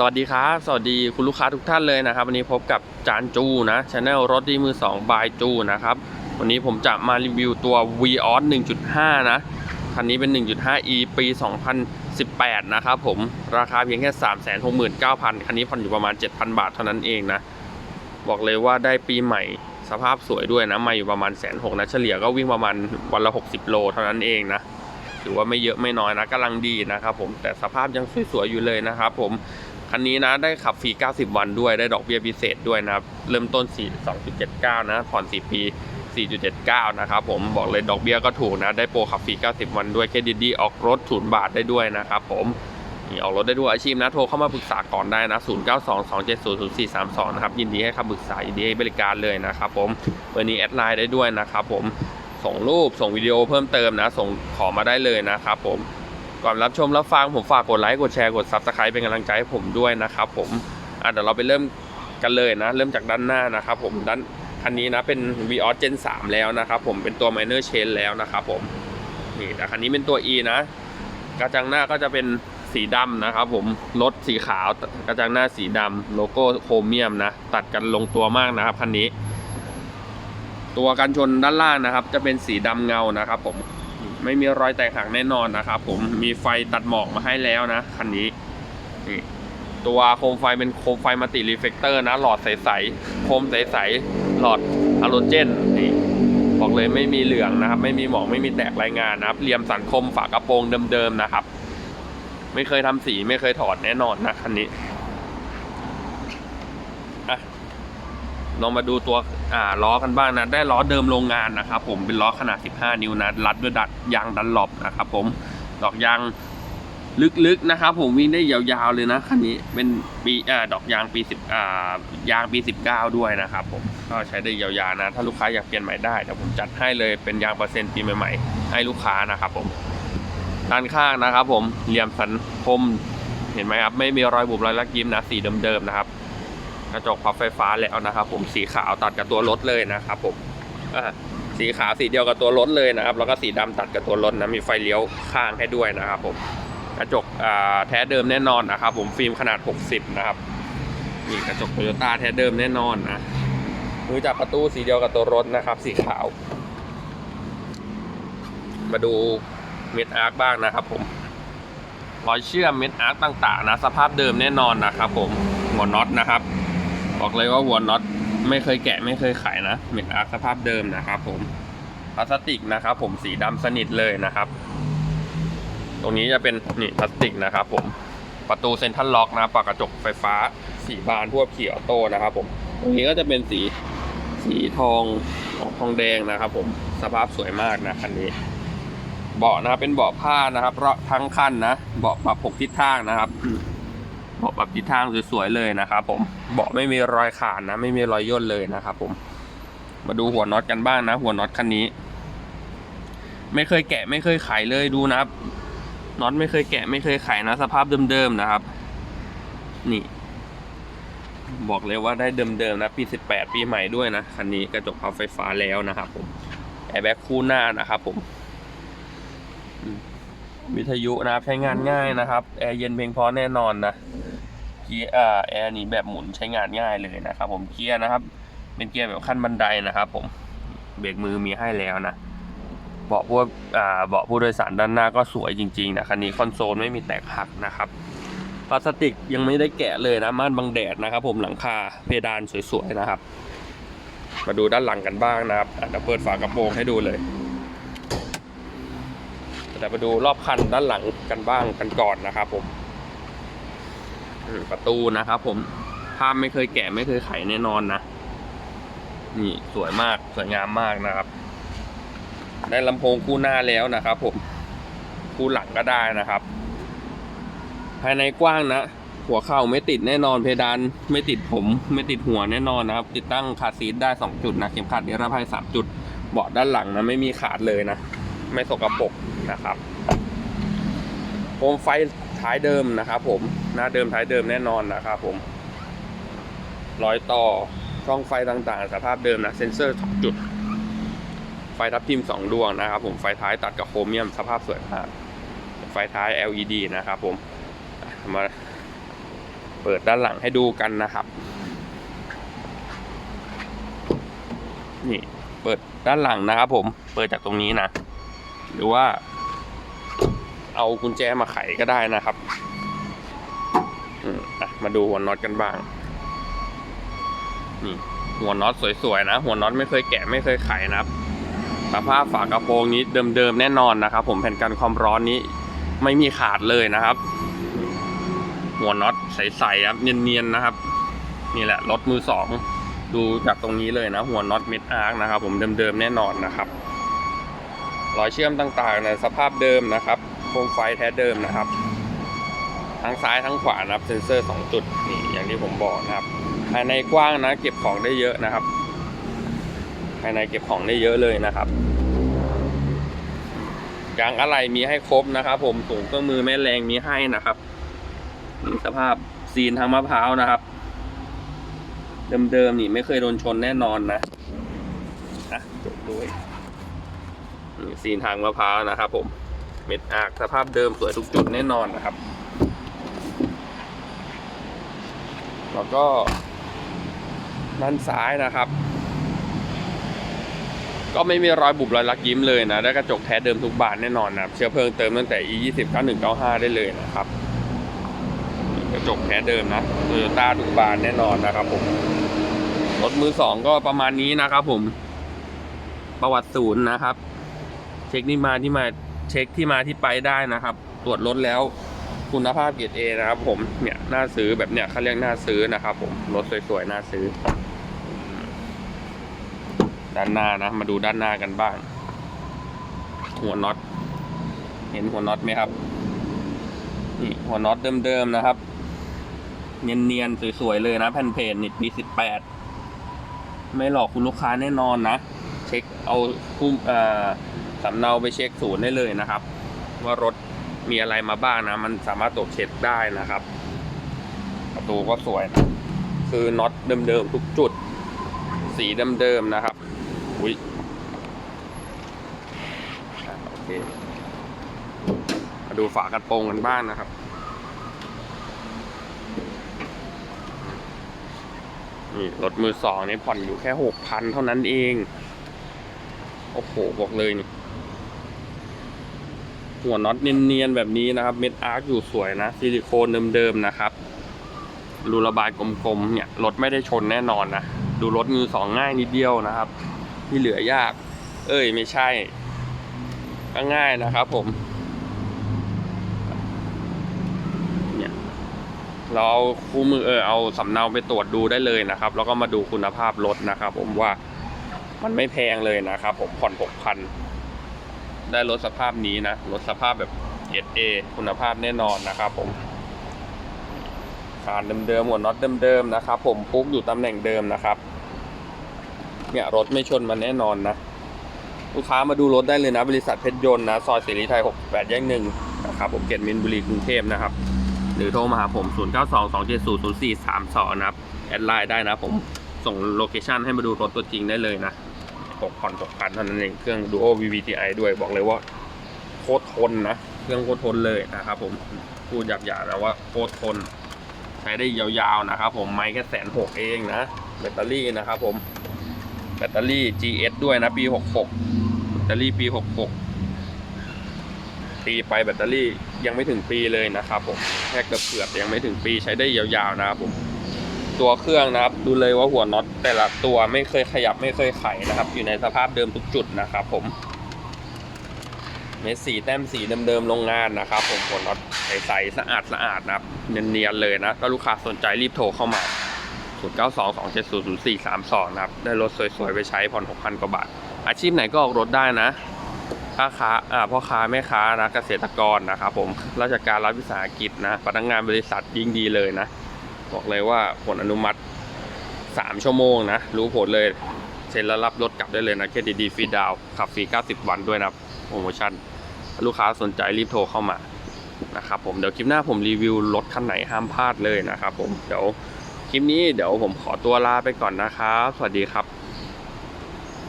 สวัสดีครับ สวัสดีคุณลูกค้าทุกท่านเลยนะครับ วันนี้พบกับจานจูนะช anel รถดีมือ2บายจูนะครับ วันนี้ผมจะมารีวิวตัว v ีออส1.5 นะ คันนี้เป็น 1.5e ปี 2018 นะครับผม ราคาเพียงแค่ 369,000 คันนี้ผ่อนอยู่ประมาณ 7,000 บาทเท่านั้นเองนะ บอกเลยว่าได้ปีใหม่สภาพสวยด้วยนะมาอยู่ประมาณแสนหกนะ เฉลี่ยก็วิ่งประมาณวันละ 60 โลเท่านั้นเองนะถือว่าไม่เยอะไม่น้อยนะกำลังดีนะครับผมแต่สภาพยังสวยๆอยู่เลยนะครับผม คันนี้นะได้ขับฟรี 90 วันด้วยได้ดอกเบี้ยพิเศษด้วยนะครับ เริ่มต้น 4 2.79 นะผ่อน 4 ปี 4.79 นะครับผมบอกเลยดอกเบี้ยก็ถูกนะ ได้โปรขับฟรี 90 วันด้วยเครดิตดีออกรถศูนย์บาทได้ด้วยนะครับผมนี่ออกรถได้ด้วยอาชีพนะ โทรเข้ามาปรึกษาก่อนได้นะ 0922700432 นะครับ ยินดีให้คำปรึกษายินดีให้บริการเลยนะครับผมเบอร์นี้แอดไลน์ได้ด้วยนะครับผมส่งรูปส่งวิดีโอเพิ่มเติมนะ ส่งขอมาได้เลยนะครับผม ก่อนรับชมรับฟังผมฝากกดไลค์กดแชร์กด Subscribe เป็นกำลังใจให้ผมด้วยนะครับผมอะเดี๋ยวเราไปเริ่มกันเลยนะ เริ่มจากด้านหน้านะครับผมด้านคันนี้นะเป็น v ีออสเจน3แล้วนะครับผมเป็นตัว Minor Chain แล้วนะครับผมนี่แต่คันนี้เป็นตัว E นะ กระจังหน้าก็จะเป็นสีดำนะครับผมรถสีขาวกระจังหน้าสีดำโลโก้โครเมียมนะ ตัดกันลงตัวมากนะครับคันนี้ ตัวกันชนด้านล่างนะครับ จะเป็นสีดำเงานะครับผม ไม่มีรอยแตกหักแน่นอนนะครับผมมีไฟตัดหมอกมาให้แล้วนะคันนี้นี่ตัวโคมไฟเป็นโคมไฟมัลติรีเฟกเตอร์นะ หลอดใสๆโคมใสๆหลอดฮาโลเจนนี่บอกเลยไม่มีเหลืองนะครับ ไม่มีหมอกไม่มีแตกรายงานนะครับเหลี่ยมสันคมฝากระโปรงเดิมๆนะครับ ไม่เคยทำสีไม่เคยถอดแน่นอนนะคันนี้อะลองมาดูตัว ล้อกันบ้างนะ ได้ล้อเดิมโรงงานนะครับผมเป็นล้อขนาด 15 นิ้วนะรัดด้วยดัดยางดันหลบนะครับผมดอกยางลึกๆนะครับผมวิ่งได้ยาวๆเลยนะคันนี้เป็นปีอดอกยางปี10อ่ายางปี 19 ด้วยนะครับผมก็ใช้ได้ยาวๆนะ ถ้าลูกค้าอยากเปลี่ยนใหม่ได้เดี๋ยวผมจัดให้เลยเป็นยางเปอร์เซ็นต์ปีใหม่ๆให้ลูกค้านะครับผมด้านข้างนะครับผมเหลี่ยมสันคมเห็นไหมครับไม่มีรอยบุบรอยลักยิ้มนะสีเดิมๆนะครับ กระจกพับไฟฟ้าแล้วนะครับ ผมสีขาวตัดกับตัวรถเลยนะครับผมสีขาวสีเดียวกับตัวรถเลยนะครับ แล้วก็สีดำตัดกับตัวรถนะมีไฟเลี้ยวข้างให้ด้วยนะครับผมกระจกอ่าแท้เดิมแน่นอนนะครับ ผมฟิล์มขนาด 60 นะครับนี่กระจกโตโยต้าแท้เดิมแน่นอนนะมือจับประตูสีเดียวกับตัวรถนะครับ สีขาว มาดูเม็ดอาร์คบ้างนะครับ ผมรอยเชื่อมเม็ดอาร์คต่างๆนะสภาพเดิมแน่นอนนะครับ ผมหัวน็อตนะครับ บอกเลยว่าหัวน็อตไม่เคยแกะไม่เคยไขนะเม็ดอาร์คสภาพเดิมนะครับผมพลาสติกนะครับ ผมสีดำสนิทเลยนะครับ ตรงนี้จะเป็นนี่พลาสติกนะครับ ผมประตูเซ็นทรัลล็อกนะปากกระจกไฟฟ้า สีบานพวกเขียวโตนะครับ ผมตรงนี้ก็จะเป็นสีสีทองออกทองแดงนะครับ ผมสภาพสวยมากนะคันนี้เบาะนะครับเป็นเบาะผ้านะครับ เพราะทั้งคันนะเบาะปรับหกทิศทางนะครับ เบาะปรับทิศทางสวยๆเลยนะครับผมเบาะไม่มีรอยขาดนะ ไม่มีรอยย่นเลยนะครับผม มาดูหัวน็อตกันบ้างนะ หัวน็อตคันนี้ ไม่เคยแกะไม่เคยไขเลยดูนะครับน็อตไม่เคยแกะไม่เคยไขนะ สภาพเดิมๆนะครับ นี่ บอกเลยว่าได้เดิมๆนะปี 18 ปีใหม่ด้วยนะคันนี้กระจกพับไฟฟ้าแล้วนะครับผมแอร์แบ็กคู่หน้านะครับผม วิทยุนะครับใช้งานง่ายนะครับแอร์เย็นเพียงพอแน่นอนนะเกียร์แอร์นี่แบบหมุนใช้งานง่ายเลยนะครับ ผมเกียร์นะครับ เป็นเกียร์แบบขั้นบันไดนะครับ ผมเบรกมือมีให้แล้วนะเบาะพวกอ่าเบาะผู้โดยสารด้านหน้าก็สวยจริงๆนะคันนี้คอนโซลไม่มีแตกหักนะครับพลาสติกยังไม่ได้แกะเลยนะม่านบังแดดนะครับ ผมหลังคาเพดานสวยๆนะครับ มาดูด้านหลังกันบ้างนะครับเดี๋ยวเปิดฝากระโปรงให้ดูเลย เดี๋ยวไปดูรอบคันด้านหลังกันบ้างกันก่อนนะครับผมประตูนะครับผมภาพไม่เคยแกะไม่เคยไขแน่นอนนะ นี่สวยมากสวยงามมากนะครับ ได้ลำโพงคู่หน้าแล้วนะครับผมคู่หลังก็ได้นะครับ ภายในกว้างนะ หัวเข่าไม่ติดแน่นอนเพดานไม่ติดผม ไม่ติดหัวแน่นอนนะครับ ติดตั้งคาซีทได้สองจุดนะเข็มขัดนิรภัยสามจุดเบาะด้านหลังนะไม่มีขาดเลยนะ ไม่สกปรกนะครับโคมไฟท้ายเดิมนะครับผมหน้าเดิมท้ายเดิมแน่นอนนะครับผมรอยต่อช่องไฟต่างๆ สภาพเดิมนะเซ็นเซอร์สองจุด ไฟทับทิมสองดวงนะครับผมไฟท้ายตัดกับโครเมียมสภาพสวยมากไฟท้าย LED นะครับผมมาเปิดด้านหลังให้ดูกันนะครับ นี่เปิดด้านหลังนะครับผมเปิดจากตรงนี้นะ หรือว่า เอากุญแจมาไขก็ได้นะครับมอะมาดูหัวน็อตกันบ้าง นี่ หัวน็อตสวยๆนะ หัวน็อตไม่เคยแกะไม่เคยไขนะครับสภาพฝากระโปรงนี้เดิมๆแน่นอนนะครับ ผมแผ่นกันความร้อนนี้ไม่มีขาดเลยนะครับ หัวน็อตใสๆครับเนียนๆนะครับ นี่แหละรถมือสองดูจากตรงนี้เลยนะ หัวน็อตเม็ดอาร์คนะครับ ผมเดิมๆแน่นอนนะครับ รอยเชื่อมต่างๆในสภาพเดิมนะครับโคมไฟแท้เดิมนะครับ ทั้งซ้ายทั้งขวานะครับเซ็นเซอร์สองจุดนี่อย่างที่ผมบอกนะครับ ภายในกว้างนะ เก็บของได้เยอะนะครับ ภายในเก็บของได้เยอะเลยนะครับยางอะไรมีให้ครบนะครับ ผมถุงเครื่องมือแม่แรงมีให้นะครับนี่สภาพซีนทางมะพร้าวนะครับ เดิมๆนี่ไม่เคยโดนชนแน่นอนนะนะจบด้วย ซีนทางมะพร้าวนะครับผมเม็ดอาร์คสภาพเดิมสวยทุกจุดแน่นอนนะครับ แล้วก็ด้านซ้ายนะครับ ก็ไม่มีรอยบุบรอยลักยิ้มเลยนะ ได้กระจกแท้เดิมทุกบานแน่นอนนะเชื้อเพลิงเติมตั้งแต่ e 2 0 9 1 9 5ได้เลยนะครับ กระจกแท้เดิมนะโตโยต้าทุกบานแน่นอนนะครับผมรถมือสองก็ประมาณนี้นะครับผมประวัติศูนย์นะครับ เช็คที่มาที่มาเช็คที่มาที่ไปได้นะครับ ตรวจรถแล้วคุณภาพเกียรติเอนะครับผมเนี่ยน่าซื้อแบบเนี้ยเขาเรียกน่าซื้อนะครับ ผมรถสวยๆน่าซื้อ ด้านหน้านะมาดูด้านหน้ากันบ้าง หัวน็อต เห็นหัวน็อตไหมครับนี่หัวน็อตเดิมๆนะครับ เนียนๆสวยๆเลยนะแผ่นเพจนิดปีสิบแปดไม่หลอกคุณลูกค้าแน่นอนนะ เช็คเอาคุ้มเอ่อ สำเนาไปเช็คศูนย์ได้เลยนะครับ ว่ารถมีอะไรมาบ้างนะ มันสามารถตรวจเช็คได้นะครับ ประตูก็สวยนะคือน็อตเดิมๆทุกจุด สีเดิมๆนะครับอุ้ยโอเคมาดูฝากระโปรงกันบ้างนะครับนี่รถมือสองนี่ผ่อนอยู่แค่หกพันเท่านั้นเอง โอ้โห บอกเลยนี่ หัวน็อตเนียนๆแบบนี้นะครับ เม็ดอาร์คอยู่สวยนะซิลิโคนเดิมๆนะครับรูระบายกลมๆเนี่ยรถไม่ได้ชนแน่นอนนะดูรถมือสองง่ายนิดเดียวนะครับ ที่เหลือยาก เอ้ยไม่ใช่ก็ง่ายนะครับ ผมเนี่ยเราเอาคู่มือเออเอาสำเนาไปตรวจดูได้เลยนะครับ แล้วก็มาดูคุณภาพรถนะครับ ผมว่ามันไม่แพงเลยนะครับ ผมผ่อนหกพัน ได้รถสภาพนี้นะรถสภาพแบบเอเอคุณภาพแน่นอนนะครับผมคานเดิมๆหัวน็อตเดิมๆนะครับผมปุ๊กอยู่ตำแหน่งเดิมนะครับ เนี่ยรถไม่ชนมันแน่นอนนะลูกค้ามาดูรถได้เลยนะ บริษัทเพชรยนต์นะซอยเสรีไทย 68 แยกหนึ่งนะครับผมเกตมินบุรีกรุงเทพนะครับ หรือโทรมาหาผม 0922700432 นะครับ แอดไลน์ได้นะผมส่งโลเคชันให้มาดูรถตัวจริงได้เลยนะ ตกผ่อนตกพันเท่านั้นเองเครื่อง Duo VVTi ด้วยบอกเลยว่าโคตรทนนะเครื่องโคตรทนเลยนะครับผมพูดหยาบๆนะว่าโคตรทน ใช้ได้ยาวๆนะครับผมไม้แค่แสนหกเองนะแบตเตอรี่นะครับผมแบตเตอรี่ GS ด้วยนะปี 66 แบตเตอรี่ปี 66 ตีไปแบตเตอรี่ยังไม่ถึงปีเลยนะครับผมแค่เกือบเกือบยังไม่ถึงปีใช้ได้ยาวๆนะครับผม ตัวเครื่องนะครับ ดูเลยว่าหัวน็อตแต่ละตัวไม่เคยขยับไม่เคยไขนะครับ อยู่ในสภาพเดิมทุกจุดนะครับ ผมเม็ดสีแต้มสีเดิมๆโรงงานนะครับ ผมหัวน็อตใสๆสะอาดสะอาดนะครับเนียนๆเลยนะก็ลูกค้าสนใจรีบโทรเข้ามา 0 9 2 2 7 0 0 4 3 2 นะครับ ได้รถสวยๆ ไปใช้ผ่อน 6,000 กว่าบาท อาชีพไหนก็ออกรถได้นะค้าค้าอ่าพ่อค้าแม่ค้านะเกษตรกรนะครับผมราชการรัฐวิสาหกิจนะพนักงานบริษัทยิ่งดีเลยนะ บอกเลยว่าผลอนุมัติ 3 ชั่วโมงนะ รู้ผลเลยเซ็นแล้วรับรถกลับได้เลยนะเครดิตดีฟรีดาวขับฟรี 90 วันด้วยนะโปรโมชั่น ลูกค้าสนใจรีบโทรเข้ามานะครับผมเดี๋ยวคลิปหน้าผมรีวิวรถคันไหนห้ามพลาดเลยนะครับผมเดี๋ยวคลิปนี้เดี๋ยวผมขอตัวลาไปก่อนนะครับ สวัสดีครับ